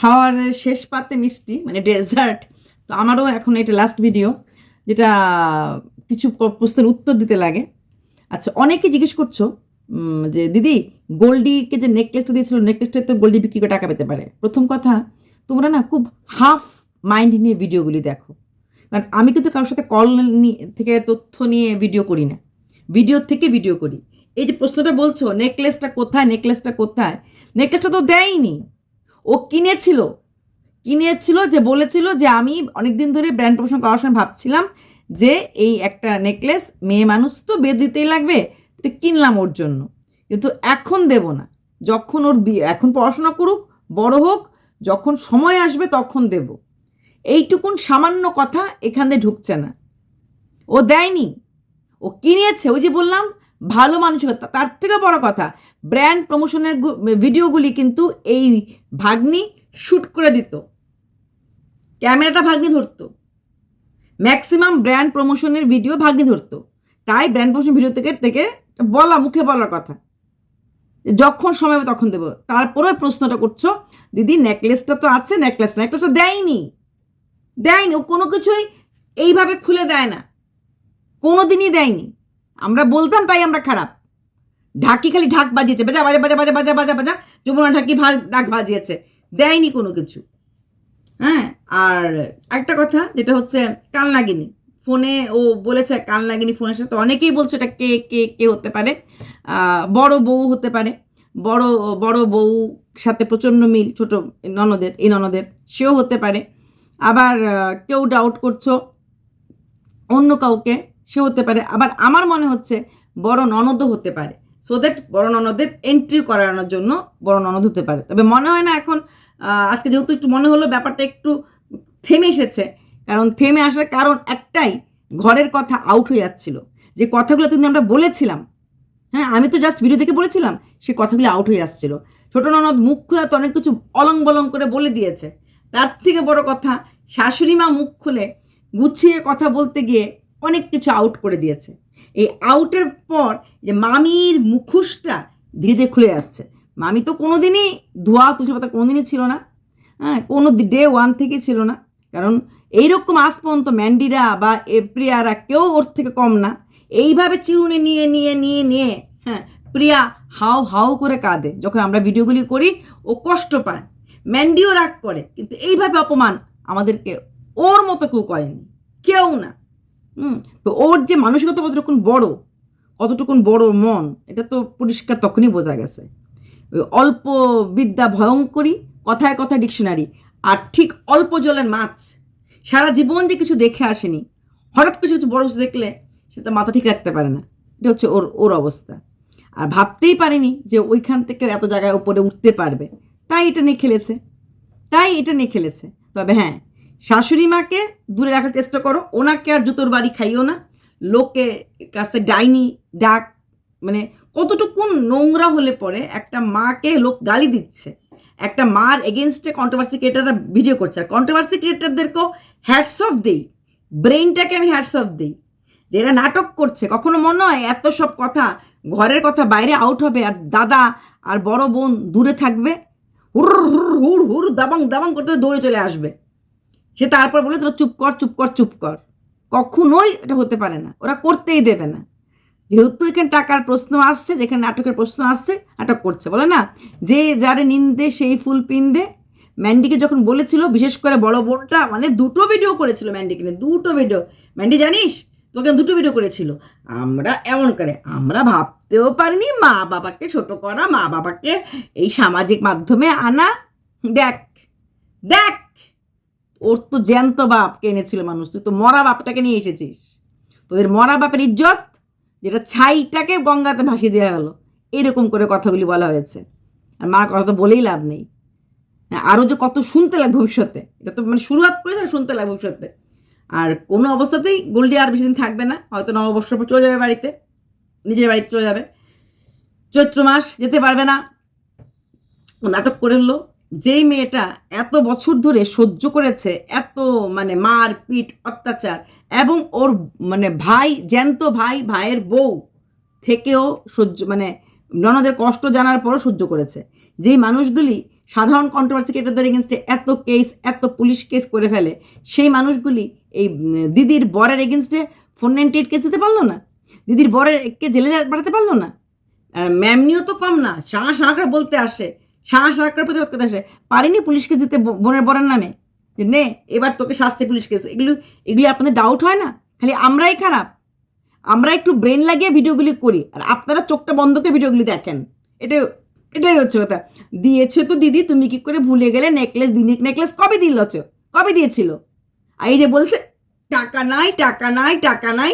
খাওয়ারের শেষ পাতে মিষ্টি মানে ডেজার্ট। তো আমারও এখন এটা লাস্ট ভিডিও যেটা কিছু প্রশ্নের উত্তর দিতে লাগে। আচ্ছা অনেকে জিজ্ঞেস করছ যে দিদি, গোল্ডিকে যে নেকলেসটা দিয়েছিল নেকলেসটা তো গোল্ডি বিক্রি করে টাকা পেতে পারে। প্রথম কথা, তোমরা না খুব হাফ মাইন্ড নিয়ে ভিডিওগুলি দেখো। কারণ আমি কিন্তু কারোর সাথে কল থেকে তথ্য নিয়ে ভিডিও করি না। ভিডিও থেকে ভিডিও করি। এই যে প্রশ্নটা বলছো নেকলেসটা কোথায় নেকলেসটা কোথায়? নেকলেসটা তো দেয়নি ও কিনেছিল কিনেছিল যে বলেছিল যে আমি অনেক দিন ধরে ব্র্যান্ড প্রমোশন করার সময় ভাবছিলাম যে এই একটা নেকলেস মেয়ে মানুষ তো বেদ দিতেই লাগবে, তো কিনলাম ওর জন্য। কিন্তু এখন দেব না। যখন ওর বিয়ে, এখন পড়াশোনা করুক, বড় হোক, যখন সময় আসবে তখন দেব। এইটুকুন সামান্য কথা এখানে ঢুকছে না। ও দেয়নি। ও কিনেছে, ওই যে বললাম, ভালো মানসিকতা তার থেকে বড় কথা ব্র্যান্ড প্রমোশনের ভিডিওগুলি কিন্তু এই ভাগ্নি শ্যুট করে দিত। ক্যামেরাটা ভাগ্নি ধরতো। ম্যাক্সিমাম ব্র্যান্ড প্রমোশনের ভিডিও ভাগ্নি ধরতো। তাই ব্র্যান্ড প্রমোশন ভিডিও থেকে থেকে বলা, মুখে বলার কথা। যখন সময় হবে তখন দেবো। তারপরে প্রশ্নটা করছ, দিদি নেকলেসটা তো আছে নেকলেস নেকলেসটা দেয়নি। দেয়নি, ও কোনো কিছুই এইভাবে খুলে দেয় না। কোনো দিনই দেয়নি। আমরা বলতাম তাই আমরা খারাপ। ঢাকি খালি ঢাক বাজিয়েছে। বাজা বাজা বাজা বাজা বাজা বাজা বাজা, যমুনা ঢাকি ভালো ঢাক বাজিয়েছে। দেয়নি কোনো কিছু। হ্যাঁ আর একটা কথা যেটা হচ্ছে কাল কালনাগিনী। ফোনে ও বলেছে কাল কালনাগিনী ফোনের সাথে। অনেকেই বলছে এটা কে কে কে হতে পারে। বড় বউ হতে পারে। বড় বড় বউ সাথে প্রচণ্ড মিল, ছোট ননদের, এই ননদের, সেও হতে পারে। আবার কেউ ডাউট করছ, অন্য কাউকে সে হতে পারে। আবার আমার মনে হচ্ছে বড় ননদও হতে পারে। সো দ্যাট বড় ননদের এন্ট্রি করানোর জন্য বড় ননদ হতে পারে। তবে মনে হয় না এখন আজকে যেহেতু একটু মনে হলো, ব্যাপারটা একটু থেমে এসেছে। কারণ থেমে আসার কারণ একটাই, ঘরের কথা আউট হয়ে যাচ্ছিল। যে কথাগুলো কিন্তু আমরা বলেছিলাম হ্যাঁ আমি তো জাস্ট ভিডিও থেকে বলেছিলাম, সে কথাগুলো আউট হয়ে আসছিল ছোট ননদ মুখ খুলে তো অনেক কিছু অলং বলং করে বলে দিয়েছে। তার থেকে বড় কথা, শাশুড়ি মা মুখ খুলে গুছিয়ে কথা বলতে গিয়ে অনেক কিছু আউট করে দিয়েছে। এই আউটের পর যে মামির মুখোশটা ধীরে ধীরে খুলে যাচ্ছে। মামি তো কোনোদিনই ধোয়া, তুলসী পাতা কোনোদিনই ছিল না। হ্যাঁ কোনো ডে ওয়ান থেকে ছিল না। কারণ এইরকম আজ পর্যন্ত ম্যান্ডিরা বা এপ্রিয়ারা কেউ ওর থেকে কম না। এইভাবে চিরুনি নিয়ে নিয়ে নিয়ে নিয়ে হ্যাঁ প্রিয়া হাও হাউ করে কাঁদে। যখন আমরা ভিডিওগুলি করি, ও কষ্ট পায়। ম্যান্ডিও রাগ করে, কিন্তু এইভাবে অপমান আমাদেরকে ওর মতো কেউ করেনি। কেউ না। হুম, তো ওর যে মানসিকতা কতটুকুন বড় কতটুকুন বড় মন, এটা তো পরিষ্কার তখনই বোঝা গেছে। ওই অল্প বিদ্যা ভয়ঙ্করী, কথায় কথায় ডিকশনারি, আর ঠিক অল্প জলের মাছ, সারা জীবন যে কিছু দেখে আসেনি, হঠাৎ কিছু কিছু বড় কিছু দেখলে, সে সেটা মাথা ঠিক রাখতে পারে না। এটা হচ্ছে ওর ওর অবস্থা। আর ভাবতেই পারেনি যে ওইখান থেকে এত জায়গায় উপরে উঠতে পারবে। তাই এটা নিয়ে খেলেছে। তাই এটা নিয়ে খেলেছে। তবে হ্যাঁ শাশুড়ি মাকে দূরে রাখার চেষ্টা করো। ওনাকে আর জুতোর বাড়ি খাইও না। লোকে কাছে ডাইনি, ডাক মানে কতটুকুন নোংরা হলে পরে একটা মাকে লোক গালি দিচ্ছে। একটা মার এগেনস্টে কন্ট্রোভার্সি ক্রিয়েটাররা ভিডিও করছে। আর কন্ট্রোভার্সি ক্রিয়েটারদেরকেও হ্যাটস অফ দিই। ব্রেনটাকে আমি হ্যাটস অফ দিই। যে এরা নাটক করছে, কখনো মনে হয় এত সব কথা ঘরের কথা বাইরে আউট হবে আর দাদা আর বড় বোন দূরে থাকবে? হুর হুর হুর হুর, দাবাং দাবাং করতে দৌড়ে চলে আসবে। সে তারপর বলে, তোরা চুপ কর চুপ কর চুপ কর। কখনোই এটা হতে পারে না। ওরা করতেই দেবে না। যেহেতু এখানে টাকার প্রশ্ন আসছে, যেখানে নাটকের প্রশ্ন আসছে, নাটক করছে। বলে না, যে যারে নিন্দে, সেই ফুল পিন্দে। ম্যান্ডিকে যখন বলেছিল, বিশেষ করে বড় বোনটা মানে দুটো ভিডিও করেছিল ম্যান্ডিকে নিয়ে, দুটো ভিডিও ম্যান্ডি, জানিস, তোকে দুটো ভিডিও করেছিল। আমরা এমন করে, আমরা ভাবতেও পারিনি মা বাবাকে ছোট করা, মা বাবাকে এই সামাজিক মাধ্যমে আনা। দেখ দেখ ওর তো জ্যান্ত বাপকে এনেছিল মানুষ তুই তো মরা বাপটাকে নিয়ে এসেছিস। তোদের মরা বাপের ইজ্জত যেটা ছাইটাকে গঙ্গাতে ভাসিয়ে দেওয়া হলো। এরকম করে কথাগুলি বলা হয়েছে। আর মা কথা তো বলেই লাভ নেই। হ্যাঁ, আরও যে কত শুনতে লাগবে ভবিষ্যতে। এটা তো মানে শুরুয়াত করেছে শুনতে লাগবে ভবিষ্যতে। আর কোনো অবস্থাতেই গোল্ডি আর বেশি দিন থাকবে না। হয়তো নববর্ষের পর চলে যাবে বাড়িতে। নিজের বাড়িতে চলে যাবে। চৈত্র মাস যেতে পারবে না। নাটক করে হলো। যেই মেয়েটা এত বছর ধরে সহ্য করেছে, এত মানে মার পিট অত্যাচার এবং ওর মানে ভাই, জ্যান্ত ভাই, ভাইয়ের বউ থেকেও সহ্য মানে ননদের কষ্ট জানার পরও সহ্য করেছে। যেই মানুষগুলি সাধারণ কন্ট্রোভার্সি ক্রিয়েটারদের এগেনস্টে এত কেস এত পুলিশ কেস করে ফেলে, সেই মানুষগুলি এই দিদির বরের এগেনস্টে ফোর নাইনটি এইট কেস দিতে পারল না? দিদির বরের কে জেলে পাঠাতে পারল না? ম্যামনিও তো কম না শাঁ শাঁ বলতে আসে। শাঁ করে প্রতিবাদ করতে আসে। পারেনি পুলিশকে যেতে বোনের বরের নামে। যে নে, এবার তোকে শাস্তি পুলিশ কেস। এগুলো, এগুলি আপনাদের ডাউট হয় না? খালি আমরাই খারাপ। আমরা একটু ব্রেন লাগিয়ে ভিডিওগুলি করি। আর আপনারা চোখটা বন্ধ করে ভিডিওগুলি দেখেন। এটাই এটাই হচ্ছে কথা। দিয়েছে তো দিদি, তুমি কি করে ভুলে গেলে নেকলেস দিনে নেকলেস কবে দিল কবে দিয়েছিল? আর এই যে বলছে, টাকা নাই টাকা নাই টাকা নাই।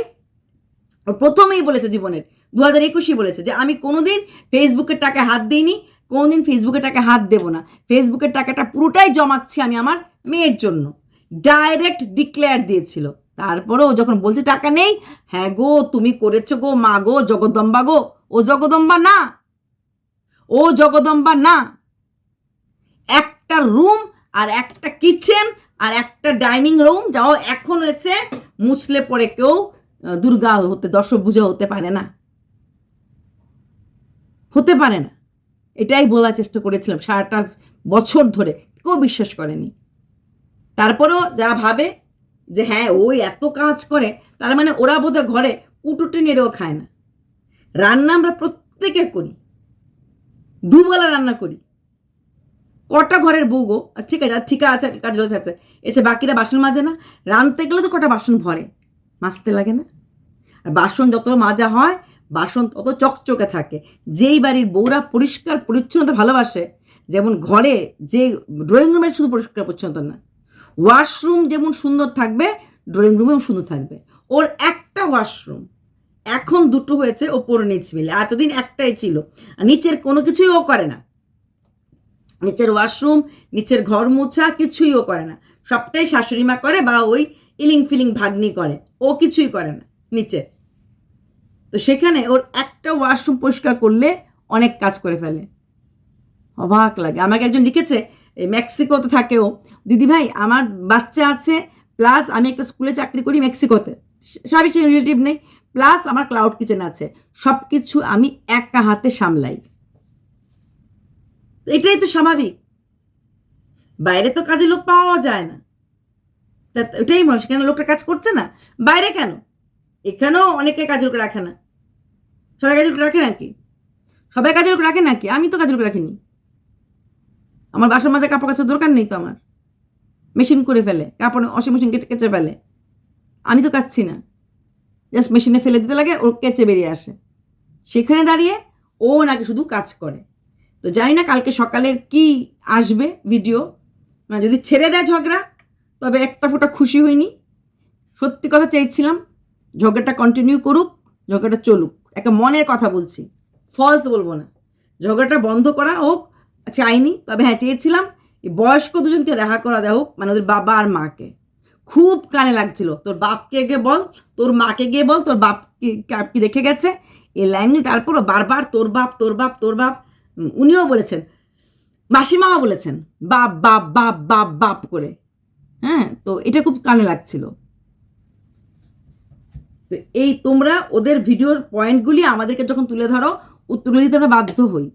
প্রথমেই বলেছে জীবনের। দু হাজার একুশে বলেছে যে, আমি কোনোদিন ফেসবুকের টাকায় হাত দিইনি। কোনোদিন ফেসবুকের টাকা হাত দেবো না। ফেসবুকের টাকাটা পুরোটাই জমাচ্ছি আমি আমার মেয়ের জন্য। ডাইরেক্ট ডিক্লেয়ার দিয়েছিল। তারপরেও যখন বলছে টাকা নেই হ্যাঁ গো, তুমি করেছ গো, মা গো, জগদম্বা গো, ও জগদম্বা না। ও জগদম্বা না। একটা রুম আর একটা কিচেন আর একটা ডাইনিং রুম, যাও, এখন হয়েছে মুছলে পরে কেউ, দুর্গা হতে দশভুজা হতে পারে না। হতে পারে না। এটাই বলার চেষ্টা করেছিলাম সারাটা বছর ধরে, কেউ বিশ্বাস করেনি। তারপরেও যারা ভাবে যে হ্যাঁ ওই এত কাজ করে, তার মানে ওরা বোধহয় ঘরে কুটুটি নেড়েও খায় না। রান্না আমরা প্রত্যেকে করি, দুবেলা রান্না করি। কটা ঘরের বউ গো? ঠিক আছে ঠিক আছে, কাজ রয়েছে, আছে। এসে বাকিরা বাসন মাজে না, রাঁধতে গেলে তো কটা বাসন ভরে, মাজতে লাগে না। আর বাসন যত মাজা হয় বাসন তত চকচকে থাকে। যেই বাড়ির বউরা পরিষ্কার, পরিচ্ছন্নতা ভালোবাসে, যেমন ঘরে যে ড্রয়িং রুমের শুধু পরিষ্কার, পরিচ্ছন্নতা না ওয়াশরুম যেমন সুন্দর থাকবে ড্রয়িং রুমেও সুন্দর থাকবে। ওর একটা ওয়াশরুম এখন দুটো হয়েছে ওপর নিচ মিলে, এতদিন একটাই ছিল। নিচের কোনো কিছুই ও করে না। নিচের ওয়াশরুম নিচের ঘর মোছা, কিছুই ও করে না। সবটাই শাশুড়ি মা করে বা ওই ইলিং ফিলিং ভাগ্নি করে। ও কিছুই করে না নিচের। তো সেখানে ওর একটা ওয়াশরুম পরিষ্কার করলে অনেক কাজ করে ফেলে। অবাক লাগে। আমাকে একজন লিখেছে মেক্সিকোতে থাকে ও। দিদি ভাই আমার বাচ্চা আছে প্লাস আমি একটা স্কুলে চাকরি করি মেক্সিকোতে। সবই সে রিলেটিভ নেই। প্লাস আমার ক্লাউড কিচেন আছে। সব কিছু আমি একা হাতে সামলাই। এটাই তো স্বাভাবিক। বাইরে তো কাজে লোক পাওয়া যায় না। তা ওটাই মনে হয়, সেখানে লোকটা কাজ করছে না? বাইরে কেন? এখানেও অনেকে কাজের লোক রাখে না। সবাই কাজের লোক রাখে নাকি? সবাই কাজের লোক রাখে নাকি? আমি তো কাজের লোক রাখিনি। আমার বাসার মাঝে কাপড় কাচার দরকার নেই তো আমার। মেশিন করে ফেলে, কাপড় ওয়াশিং মেশিন কেটে, কেচে ফেলে। আমি তো কাচ্ছি না। জাস্ট মেশিনে ফেলে দিতে লাগে ওর কেচে বেরিয়ে আসে। সেখানে দাঁড়িয়ে ও নাকি শুধু কাজ করে। তো জানি না কালকে সকালের কি আসবে ভিডিও মানে যদি ছেড়ে দেয় ঝগড়া, তবে একটা ফোঁটা খুশি হইনি। সত্যি কথা চাইছিলাম ঝগড়াটা কন্টিনিউ করুক ঝগড়াটা চলুক। একটা মনের কথা বলছি। ফলস বলব না। ঝগড়াটা বন্ধ করা হোক, চাইনি, তবে হ্যাঁ চেয়েছিলাম বয়স্ক দুজনকে রেহা করা দেওয়া হোক মানে ওদের বাবা আর মাকে। খুব কানে লাগছিল, তোর বাপকে গিয়ে বল, তোর মাকে গিয়ে বল, তোর বাপ কি রেখে গেছে? এই লাইনগুলি তারপরও বারবার তোর বাপ তোর বাপ তোর বাপ উনিও বলেছেন, মাসিমাও বলেছেন, বাপ বাপ বাপ বাপ বাপ করে। হ্যাঁ তো এটা খুব কানে লাগছিল। এই তোমরা ওদের ভিডিওর পয়েন্টগুলি আমাদেরকে যখন তুলে ধরো উত্তরগুলো দিতে আমরা বাধ্য হই।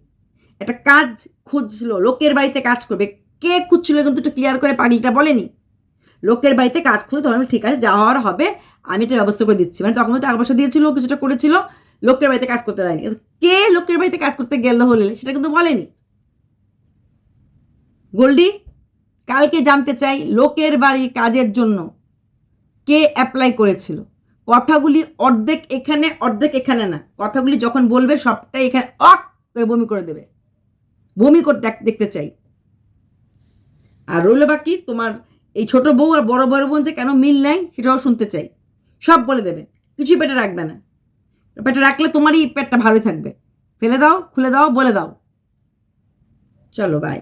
একটা কাজ খুঁজছিল লোকের বাড়িতে কাজ করবে। কে খুঁজছিল কিন্তু একটু ক্লিয়ার করে পাগলিটা বলেনি। লোকের বাড়িতে কাজ খুঁজে তখন ঠিক আছে, যা হওয়ার হবে, আমি একটা ব্যবস্থা করে দিচ্ছি। মানে তখন তো টাকা পয়সা দিয়েছিল, কিছুটা করেছিল, লোকের বাড়িতে কাজ করতে দেয়নি। কে লোকের বাড়িতে কাজ করতে গেল হলে, সেটা কিন্তু বলেনি। গোল্ডি, কালকে জানতে চাই, লোকের বাড়ির কাজের জন্য কে অ্যাপ্লাই করেছিল? কথাগুলি অর্ধেক এখানে অর্ধেক এখানে না। কথাগুলি যখন বলবে সবটাই এখানে অক করে বমি করে দেবে। বমি করে, দেখ- দেখতে চাই। আর রইল বাকি তোমার এই ছোট বউ আর বড় বড় বোন যে কেন মিল নাই, সেটাও শুনতে চাই। সব বলে দেবে, কিছুই পেটে রাখবে না। পেটে রাখলে তোমারই পেটটা ভালোই থাকবে। ফেলে দাও, খুলে দাও, বলে দাও। চলো বাই